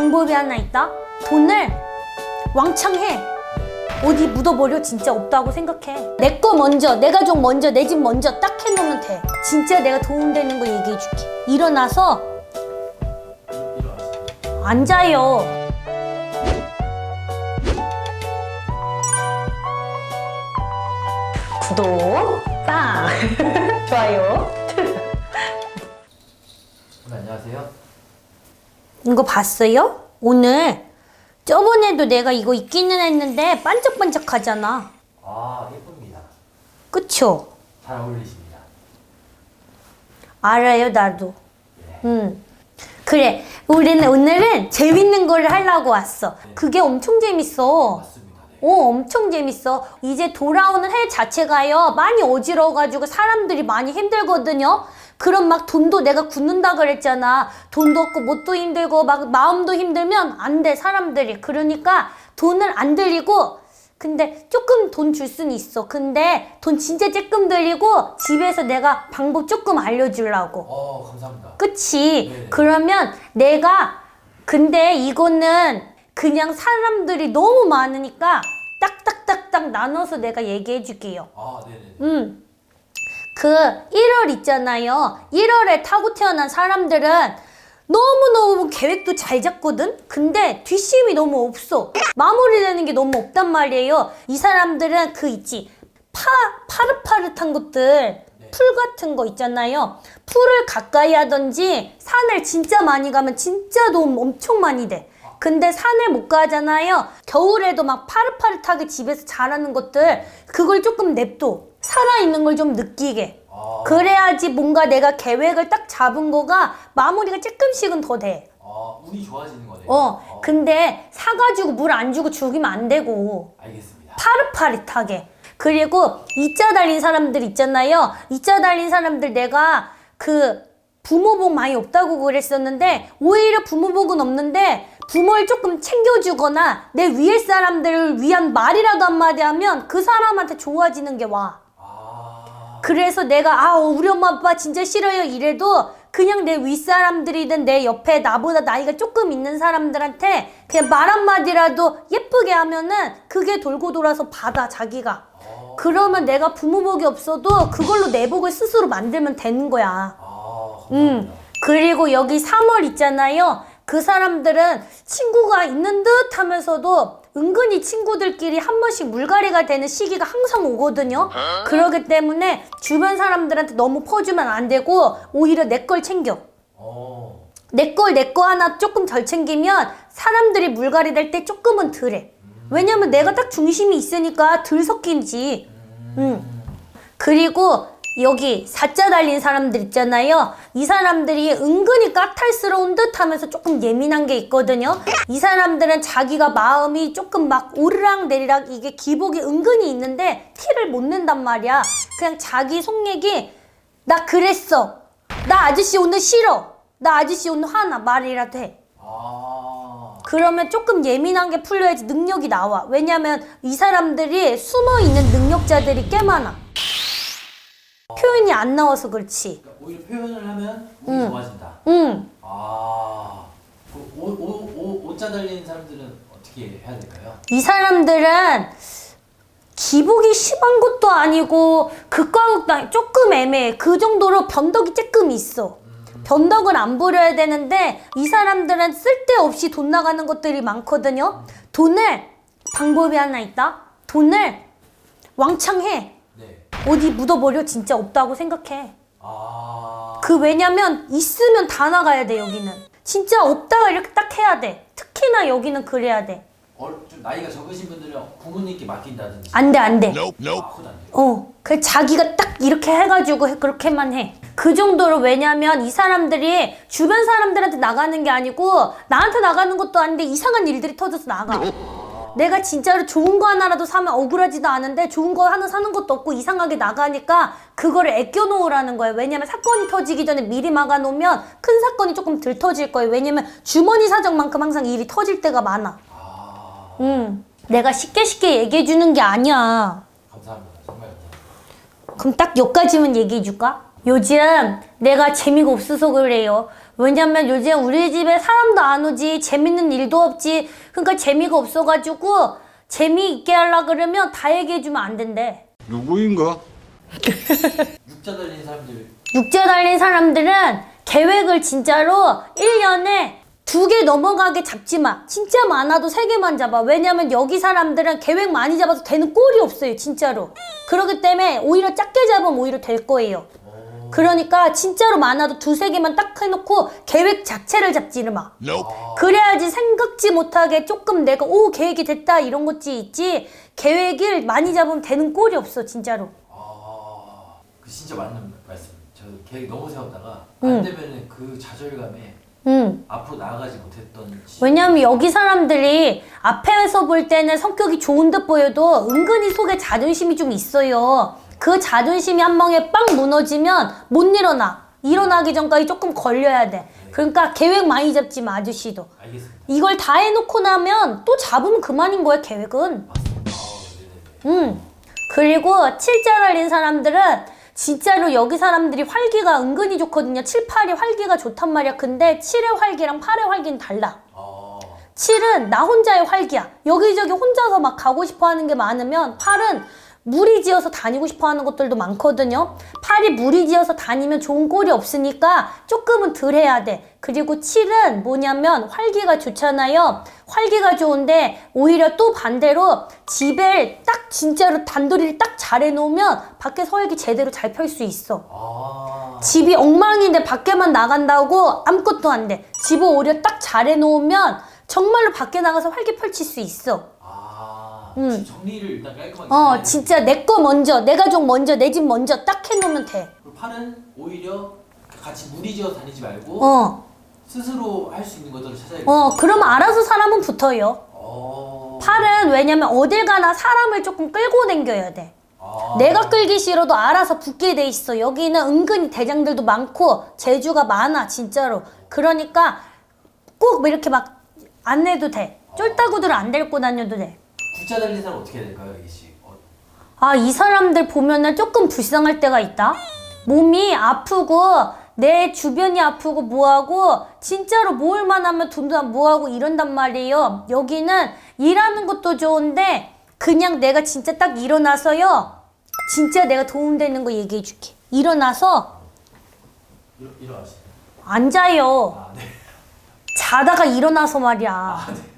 방법이 하나 있다. 돈을 왕창 해. 어디 묻어버려 진짜 없다고 생각해. 내 거 먼저, 내 가족 먼저, 내 집 먼저 딱 해놓으면 돼. 진짜 내가 도움되는 거 얘기해줄게. 일어나서 앉아요. 구독, 빵, 좋아요. 네, 안녕하세요. 이거 봤어요? 오늘 저번에도 내가 이거 입기는 했는데 반짝반짝하잖아. 아 예쁩니다. 그쵸? 잘 어울리십니다. 알아요, 나도. 예. 응. 그래, 우리는 오늘은 재밌는 거를 하려고 왔어. 그게 엄청 재밌어. 맞습니다. 네. 오, 엄청 재밌어. 이제 돌아오는 해 자체가요, 많이 어지러워가지고 사람들이 많이 힘들거든요. 그럼 막 돈도 내가 굳는다 그랬잖아. 돈도 없고 뭣도 힘들고 막 마음도 힘들면 안 돼, 사람들이. 그러니까 돈을 안 들이고, 근데 조금 돈 줄 수는 있어. 근데 돈 진짜 조금 들이고 집에서 내가 방법 조금 알려주려고. 어 감사합니다. 그치? 네. 그러면 내가 근데 이거는 그냥 사람들이 너무 많으니까 딱딱딱딱 나눠서 내가 얘기해 줄게요. 아 네네. 음. 그 1월 있잖아요. 1월에 타고 태어난 사람들은 너무너무 계획도 잘 잡거든? 근데 뒷심이 너무 없어. 마무리되는 게 너무 없단 말이에요. 이 사람들은 그 있지. 파, 파릇파릇한 것들, 풀 같은 거 있잖아요. 풀을 가까이 하던지 산을 진짜 많이 가면 진짜 돈 엄청 많이 돼. 근데 산을 못 가잖아요. 겨울에도 막 파릇파릇하게 집에서 자라는 것들, 그걸 조금 냅둬. 살아있는 걸 좀 느끼게. 아, 그래야지 뭔가 내가 계획을 딱 잡은 거가 마무리가 조금씩은 더 돼. 아 운이 좋아지는 거네요. 어, 근데 사가지고 물 안 주고 죽이면 안 되고. 알겠습니다. 파릇파릇하게. 그리고 이자 달린 사람들 있잖아요. 이자 달린 사람들 내가 그 부모복 많이 없다고 그랬었는데 오히려 부모복은 없는데 부모를 조금 챙겨주거나 내 위에 사람들을 위한 말이라도 한마디 하면 그 사람한테 좋아지는 게 와. 아 그래서 내가 아 우리 엄마 아빠 진짜 싫어요 이래도 그냥 내 윗사람들이든 내 옆에 나보다 나이가 조금 있는 사람들한테 그냥 말 한마디라도 예쁘게 하면은 그게 돌고 돌아서 받아 자기가. 아, 그러면 내가 부모복이 없어도 그걸로 내 복을 스스로 만들면 되는 거야. 아 음. 그리고 여기 3월 있잖아요. 그 사람들은 친구가 있는 듯 하면서도 은근히 친구들끼리 한 번씩 물갈이가 되는 시기가 항상 오거든요. 그러기 때문에 주변 사람들한테 너무 퍼주면 안 되고 오히려 내 걸 챙겨. 어내걸 내 거 하나 조금 덜 챙기면 사람들이 물갈이 될 때 조금은 덜해. 왜냐면 내가 딱 중심이 있으니까 덜 섞이지. 음. 그리고 여기 사자 달린 사람들 있잖아요. 이 사람들이 은근히 까탈스러운 듯 하면서 조금 예민한 게 있거든요. 이 사람들은 자기가 마음이 조금 막 오르락 내리락 이게 기복이 은근히 있는데 티를 못 낸단 말이야. 그냥 자기 속내기 나 그랬어. 나 아저씨 오늘 싫어. 나 아저씨 오늘 화나 말이라도 해. 아 그러면 조금 예민한 게 풀려야지 능력이 나와. 왜냐면 이 사람들이 숨어 있는 능력자들이 꽤 많아. 표현이 안 나와서 그렇지. 그러니까 오히려 표현을 하면 음. 좋아진다. 응. 아 오오오 옷자 달린 사람들은 어떻게 해야 될까요? 이 사람들은 기복이 심한 것도 아니고 극과 극도 조금 애매해. 그 정도로 변덕이 조금 있어. 변덕을 안 부려야 되는데 이 사람들은 쓸데없이 돈 나가는 것들이 많거든요. 돈을 방법이 하나 있다. 돈을 왕창 해. 네. 어디 묻어버려 진짜 없다고 생각해. 아 그 왜냐면 있으면 다 나가야 돼 여기는. 진짜 없다가 이렇게 딱 해야 돼. 특히나 여기는 그래야 돼. 어, 좀 나이가 적으신 분들은 부모님께 맡긴다든지. 안 돼, 안 돼. 아, 그건 안 돼요. 어, 그 자기가 딱 이렇게 해가지고 해- 그렇게만 해. 그 정도로 왜냐면 이 사람들이 주변 사람들한테 나가는 게 아니고 나한테 나가는 것도 아닌데 이상한 일들이 터져서 나가. 내가 진짜로 좋은 거 하나라도 사면 억울하지도 않은데 좋은 거 하나 사는 것도 없고 이상하게 나가니까 그거를 아껴 놓으라는 거예요. 왜냐면 사건이 터지기 전에 미리 막아 놓으면 큰 사건이 조금 덜 터질 거예요. 왜냐면 주머니 사정만큼 항상 일이 터질 때가 많아. 아 음. 내가 쉽게 쉽게 얘기해 주는 게 아니야. 감사합니다. 정말 감사합니다. 그럼 딱 여기까지만 얘기해 줄까? 요즘 내가 재미가 없어서 그래요. 왜냐면 요즘 우리 집에 사람도 안 오지 재밌는 일도 없지 그러니까 재미가 없어가지고 재미있게 하려 그러면 다 얘기해주면 안 된대 누구인가? 육자 달린 사람들 육자 달린 사람들은 계획을 진짜로 1년에 두 개 넘어가게 잡지 마. 진짜 많아도 세 개만 잡아. 왜냐면 여기 사람들은 계획 많이 잡아서 되는 꼴이 없어요. 진짜로. 그렇기 때문에 오히려 작게 잡으면 오히려 될 거예요. 그러니까 진짜로 많아도 두세 개만 딱 해놓고 계획 자체를 잡지를 마. 그래야지 생각지 못하게 조금 내가 오 계획이 됐다 이런 것지 있지 계획을 많이 잡으면 되는 꼴이 없어 진짜로. 아, 그 진짜 맞는 말씀. 저 계획 너무 세웠다가 음. 안 되면은 그 좌절감에 응. 앞으로 나아가지 못했던. 지- 왜냐면 여기 사람들이 앞에서 볼 때는 성격이 좋은 듯 보여도 은근히 속에 자존심이 좀 있어요. 그 자존심이 한 방에 빵 무너지면 못 일어나. 일어나기 전까지 조금 걸려야 돼. 그러니까 계획 많이 잡지 마, 아저씨도. 알겠습니다. 이걸 다 해놓고 나면 또 잡으면 그만인 거야, 계획은. 맞습니다. 아. 음. 그리고 칠자 달린 사람들은 진짜로 여기 사람들이 활기가 은근히 좋거든요. 7, 8이 활기가 좋단 말이야. 근데 7의 활기랑 8의 활기는 달라. 아, 7은 나 혼자의 활기야. 여기저기 혼자서 막 가고 싶어 하는 게 많으면 8은 무리지어서 다니고 싶어 하는 것들도 많거든요. 8이 무리지어서 다니면 좋은 꼴이 없으니까 조금은 덜 해야 돼. 그리고 7은 뭐냐면 활기가 좋잖아요. 활기가 좋은데 오히려 또 반대로 집에 딱 진짜로 단도리를 딱 잘 해놓으면 밖에서 활기 제대로 잘 펼 수 있어. 아, 집이 엉망인데 밖에만 나간다고 아무것도 안 돼. 집을 오히려 딱 잘 해놓으면 정말로 밖에 나가서 활기 펼칠 수 있어. 아, 음. 집 정리를 일단 깔끔하게. 어, 진짜 내 거 먼저, 내 가족 먼저, 내 집 먼저 딱 해놓으면 돼. 팔은 오히려 같이 무리지어 다니지 말고 어, 스스로 할 수 있는 것들을 찾아야겠다. 어, 그럼 알아서 사람은 붙어요. 어. 팔은 왜냐면 어딜 가나 사람을 조금 끌고 다녀야 돼. 아. 내가 끌기 싫어도 알아서 붙게 돼 있어. 여기는 은근히 대장들도 많고 재주가 많아 진짜로. 그러니까 꼭 이렇게 막안 내도 돼. 쫄따구들은 안 데리고 다녀도 돼. 국자 달린 사람 어떻게 해야 될까요, 이기 씨? 어, 아, 이 사람들 보면은 조금 불쌍할 때가 있다. 몸이 아프고 내 주변이 아프고 뭐하고 진짜로 모을만 하면 돈도 안 뭐하고 이런단 말이에요. 여기는 일하는 것도 좋은데 그냥 내가 진짜 딱 일어나서요. 진짜 내가 도움되는 거 얘기해 줄게. 일어나서 일어, 일어나시죠. 앉아요. 아, 네. 자다가 일어나서 말이야. 아, 네.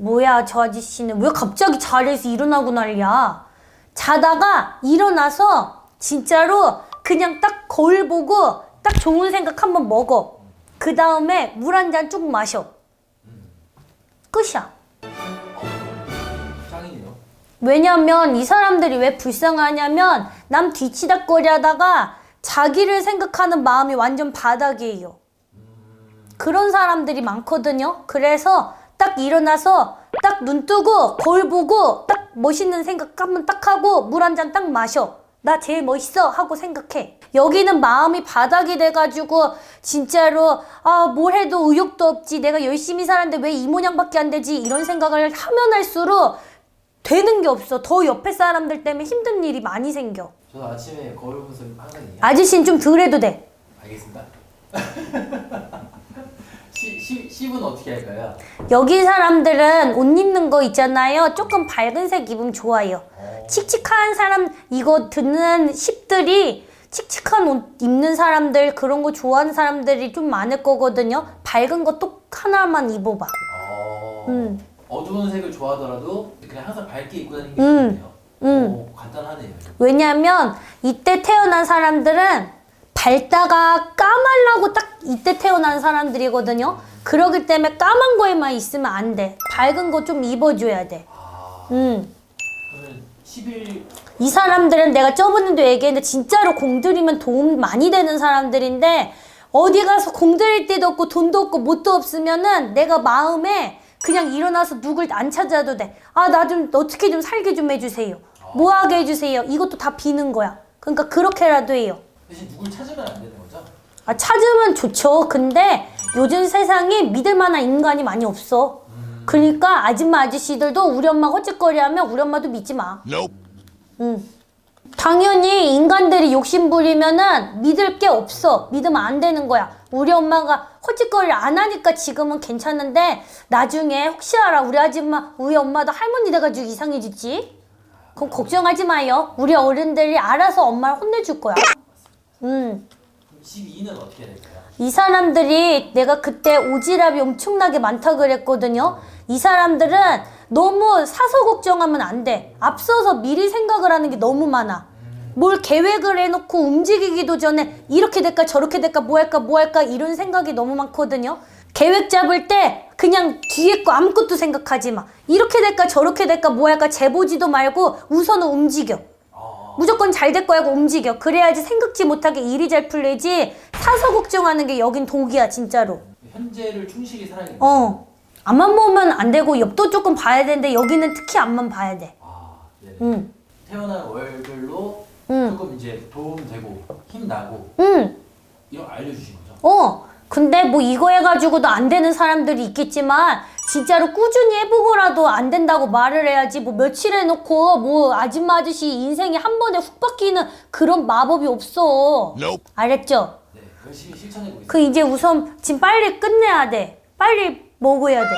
뭐야 저 아저씨는 왜 갑자기 자리에서 일어나고 난리야 자다가 일어나서 진짜로 그냥 딱 거울 보고 딱 좋은 생각 한번 먹어 그 다음에 물 한 잔 쭉 마셔 끝이야 짱이네요. 왜냐면 이 사람들이 왜 불쌍하냐면 남 뒤치다거리 하다가 자기를 생각하는 마음이 완전 바닥이에요. 그런 사람들이 많거든요. 그래서 딱 일어나서 딱 눈 뜨고 거울 보고 딱 멋있는 생각 한번 딱 하고 물 한 잔 딱 마셔. 나 제일 멋있어 하고 생각해. 여기는 마음이 바닥이 돼가지고 진짜로 아 뭘 해도 의욕도 없지 내가 열심히 살았는데 왜 이 모양밖에 안 되지 이런 생각을 하면 할수록 되는 게 없어. 더 옆에 사람들 때문에 힘든 일이 많이 생겨. 저는 아침에 거울 보면서 항상 얘기해요. 아저씨는 좀 덜 해도 돼. 알겠습니다. 시, 시, 10은 어떻게 할까요? 여기 사람들은 옷 입는 거 있잖아요. 조금 밝은색 입으면 좋아요. 어, 칙칙한 사람, 이거 듣는 10들이 칙칙한 옷 입는 사람들, 그런 거 좋아하는 사람들이 좀 많을 거거든요. 밝은 거또 하나만 입어봐. 어, 음. 어두운 색을 좋아하더라도 그냥 항상 밝게 입고 다니는 게 음. 좋네요. 음. 오, 간단하네요. 왜냐면 이때 태어난 사람들은 밝다가 까말라고 딱 이때 태어난 사람들이거든요. 그러기 때문에 까만 거에만 있으면 안 돼. 밝은 거 좀 입어줘야 돼. 아, 음. 그러면 10일 이 사람들은 내가 저번에도 얘기했는데 진짜로 공들이면 도움 많이 되는 사람들인데 어디 가서 공들일 데도 없고 돈도 없고 뭣도 없으면은 내가 마음에 그냥 일어나서 누굴 안 찾아도 돼. 아, 나 좀 어떻게 좀 살게 좀 해주세요. 뭐 하게 해주세요. 이것도 다 비는 거야. 그러니까 그렇게라도 해요. 대신 누굴 찾으면 안 되는 거죠? 아, 찾으면 좋죠. 근데 요즘 세상에 믿을 만한 인간이 많이 없어. 그러니까 아줌마 아저씨들도 우리 엄마 헛짓거리 하면 우리 엄마도 믿지 마. Nope. 응. 당연히 인간들이 욕심 부리면은 믿을 게 없어. 믿으면 안 되는 거야. 우리 엄마가 헛짓거리를 안 하니까 지금은 괜찮은데 나중에 혹시 알아 우리 아줌마 우리 엄마도 할머니 돼가지고 이상해지지? 그럼 걱정하지 마요. 우리 어른들이 알아서 엄마를 혼내줄 거야. 음. 그럼 12는 어떻게 될까요? 이 사람들이 내가 그때 오지랖이 엄청나게 많다 그랬거든요. 이 사람들은 너무 사서 걱정하면 안 돼. 앞서서 미리 생각을 하는 게 너무 많아. 뭘 계획을 해놓고 움직이기도 전에 이렇게 될까 저렇게 될까 뭐 할까 뭐 할까 이런 생각이 너무 많거든요. 계획 잡을 때 그냥 뒤에 거 아무것도 생각하지 마. 이렇게 될까 저렇게 될까 뭐 할까 재보지도 말고 우선은 움직여. 아, 무조건 잘 될 거야고 움직여. 그래야지 생각지 못하게 일이 잘 풀리지. 사서 걱정하는 게 여긴 독이야 진짜로. 현재를 충실히 살아야겠네요. 어. 앞만 보면 안 되고 옆도 조금 봐야 되는데 여기는 특히 앞만 봐야 돼. 아, 네네. 응. 태어난 월별로 응. 조금 이제 도움되고 힘나고 응. 이런 거 알려주신 거죠? 어. 근데 뭐 이거 해가지고도 안 되는 사람들이 있겠지만 진짜로 꾸준히 해보고라도 안 된다고 말을 해야지 뭐 며칠 해놓고 뭐 아줌마 아저씨 인생이 한 번에 훅 바뀌는 그런 마법이 없어. 알겠죠? 네, 열심히 실천해 보겠습니다. 그 이제 우선 지금 빨리 끝내야 돼. 빨리 먹어야 돼.